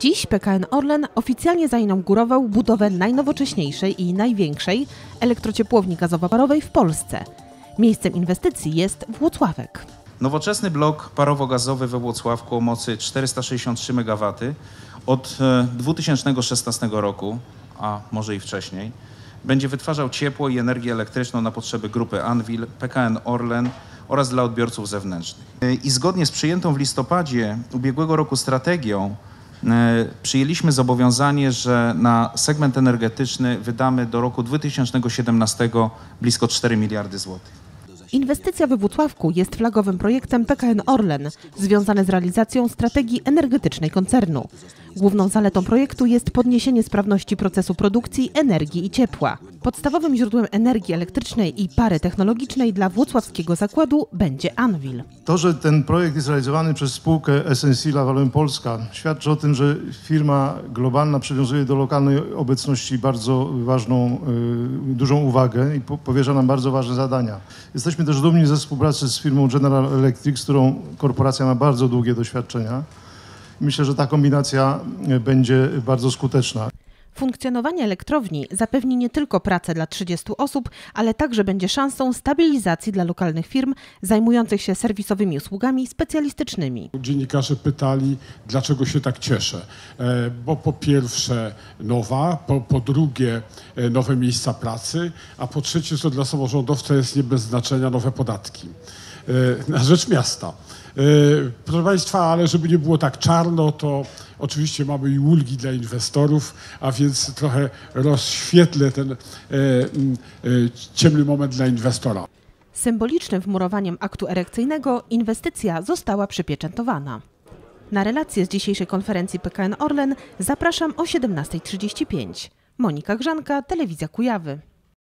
Dziś PKN Orlen oficjalnie zainaugurował budowę najnowocześniejszej i największej elektrociepłowni gazowo-parowej w Polsce. Miejscem inwestycji jest Włocławek. Nowoczesny blok parowo-gazowy we Włocławku o mocy 463 MW od e, 2016 roku, a może i wcześniej, będzie wytwarzał ciepło i energię elektryczną na potrzeby grupy Anwil, PKN Orlen oraz dla odbiorców zewnętrznych. E, I zgodnie z przyjętą w listopadzie ubiegłego roku strategią e, przyjęliśmy zobowiązanie, że na segment energetyczny wydamy do roku 2017 blisko 4 miliardy złotych. Inwestycja we Włocławku jest flagowym projektem PKN Orlen, związany z realizacją strategii energetycznej koncernu. Główną zaletą projektu jest podniesienie sprawności procesu produkcji energii i ciepła. Podstawowym źródłem energii elektrycznej i pary technologicznej dla włocławskiego zakładu będzie Anvil. To, że ten projekt jest realizowany przez spółkę Essensila Walem Polska, świadczy o tym, że firma globalna przywiązuje do lokalnej obecności bardzo ważną, y, dużą uwagę i po- powierza nam bardzo ważne zadania. Jesteśmy też dumni ze współpracy z firmą General Electric, z którą korporacja ma bardzo długie doświadczenia. Myślę, że ta kombinacja będzie bardzo skuteczna. Funkcjonowanie elektrowni zapewni nie tylko pracę dla 30 osób, ale także będzie szansą stabilizacji dla lokalnych firm zajmujących się serwisowymi usługami specjalistycznymi. Dziennikarze pytali, dlaczego się tak cieszę. E, Bo po pierwsze nowa, po, po drugie e, nowe miejsca pracy, a po trzecie, co dla samorządowca jest nie bez znaczenia, nowe podatki na rzecz miasta. E, Proszę Państwa, ale żeby nie było tak czarno, to oczywiście mamy i ulgi dla inwestorów, a więc trochę rozświetlę ten e, e, ciemny moment dla inwestora. Symbolicznym wmurowaniem aktu erekcyjnego inwestycja została przypieczętowana. Na relację z dzisiejszej konferencji PKN Orlen zapraszam o 17.35. Monika Grzanka, Telewizja Kujawy.